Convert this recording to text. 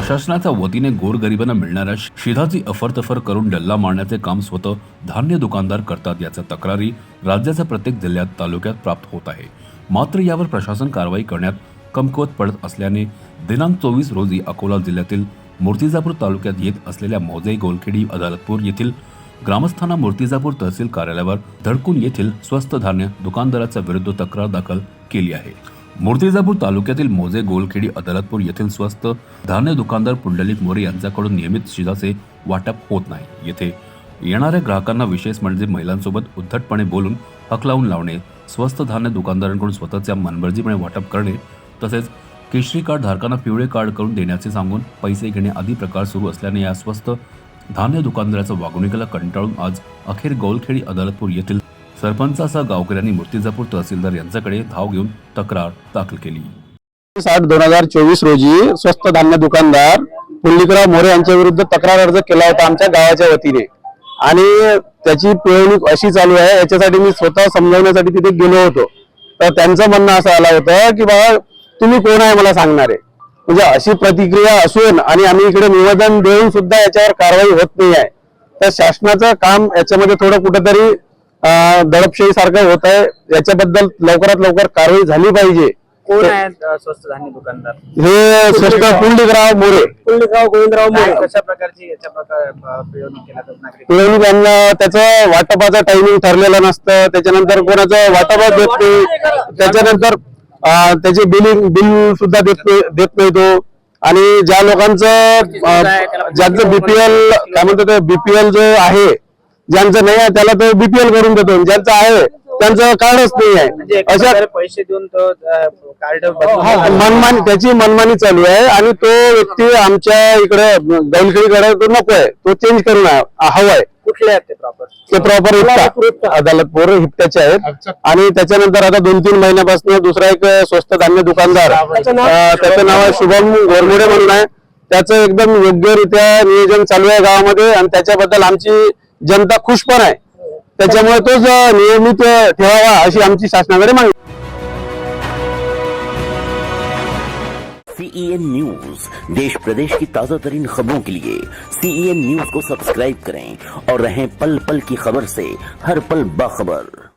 प्रशासनाच्या वतीने गोरगरिबांना मिळणाऱ्या शिधाची अफरतफर करून डल्ला मारण्याचे काम स्वतः धान्य दुकानदार करतात याच्या तक्रारी राज्याच्या प्रत्येक जिल्ह्यात तालुक्यात प्राप्त होत आहे. मात्र यावर प्रशासन कारवाई करण्यात कमकुवत पडत असल्याने दिनांक चोवीस रोजी अकोला जिल्ह्यातील मूर्तिजापूर तालुक्यात येत असलेल्या मौजे गोलखेडी अदालतपूर येथील ग्रामस्थांना मूर्तिजापूर तहसील कार्यालयावर धडकून येथील स्वस्त धान्य दुकानदाराच्या विरुद्ध तक्रार दाखल केली आहे. मूर्तिजापूर तालुक्यातील मोजे गोलखेडी अदालतपूर येथील स्वस्त धान्य दुकानदार पुंडलिक मोरे यांच्याकडून नियमित शिजाचे वाटप होत नाही. येथे येणाऱ्या ग्राहकांना विशेष म्हणजे महिलांसोबत उद्धटपणे बोलून हक लावून लावणे स्वस्त धान्य दुकानदारांकडून स्वतःच्या मनमर्जीपणे वाटप करणे तसेच केशरी कार्ड धारकांना पिवळे कार्ड करून देण्याचे सांगून पैसे घेणे आदी प्रकार सुरू असल्याने या स्वस्त धान्य दुकानदाराच्या वागणुकीला कंटाळून आज अखेर गोलखेडी अदालतपूर येथील सरपंचासह गावकऱ्यांनी मूर्तिजापूर तहसीलदार यांच्याकडे धाव घेऊन तक्रार दाखल केली. साठ दोन हजार चोवीस रोजी स्वस्त धान्य दुकानदार पुल्लिकराव मोरे यांच्या विरुद्ध तक्रार अर्ज केला होता आमच्या गावाच्या वतीने. आणि त्याची पिळवणूक अशी चालू आहे याच्यासाठी मी स्वतः समजावण्यासाठी तिथे गेलो होतो. तर त्यांचं म्हणणं असं आलं होतं की बाबा तुम्ही कोण आहे मला सांगणारे? म्हणजे अशी प्रतिक्रिया असून आणि आम्ही इकडे निवेदन देऊन सुद्धा याच्यावर कारवाई होत नाही आहे. तर शासनाचं काम याच्यामध्ये थोडं कुठेतरी दडपशाही सारखं होत आहे. याच्याबद्दल लवकरात लवकर कारवाई झाली पाहिजे. कोण आहेत अ, स्वस्त धान्य दुकानदार? हे स्वस्त पुंडलिकराव मोरे. कुलगाव गोविंदराव मोरे. कशा प्रकारची याच्या प्रकार अ, पिळवणूक केल्या जातात नागरिक पिळवणूक यांना त्याचं वाटपाचं टायमिंग ठरलेलं नसतं. त्याच्यानंतर कोणाचं वाटप देत नाही. त्याच्यानंतर त्याचे बिलिंग बिल सुद्धा देत नाही देत नाही तो. आणि ज्या लोकांचं ज्यांचं बीपीएल काय म्हणतो ते बीपीएल जो आहे ज्यांचं नाही आहे त्याला तो बीपीएल करून देतो. ज्यांचं आहे त्यांचं कार्डच नाही म्हणजे आहे एका अशा पैसे देऊन तो कार्ड हा, मनमानी त्याची मनमानी चालू आहे. आणि तो व्यक्ती आमच्या इकडे गैलखेडीकडे तो नको आहे. तो चेंज करून हवाय कुठले आहेत ते प्रॉपर ते प्रॉपर अदालतपूर हिप्त्याचे आहेत. आणि त्याच्यानंतर आता दोन तीन महिन्यापासून दुसरा एक स्वस्त धान्य दुकानदार. त्याचं नाव आहे शुभम गोरमुडे म्हणून आहे. त्याचं एकदम योग्यरित्या नियोजन चालू आहे गावामध्ये. आणि त्याच्याबद्दल आमची जनता खुश पण आहे. त्याच्यामुळे तोच नियमित ठेवावा सीईएन न्यूज़ देश प्रदेश की ताज़ा तरीन खबरों के लिए सीईएन न्यूज़ को सब्सक्राइब करें और रहें पल पल की खबर से हर पल बाखबर।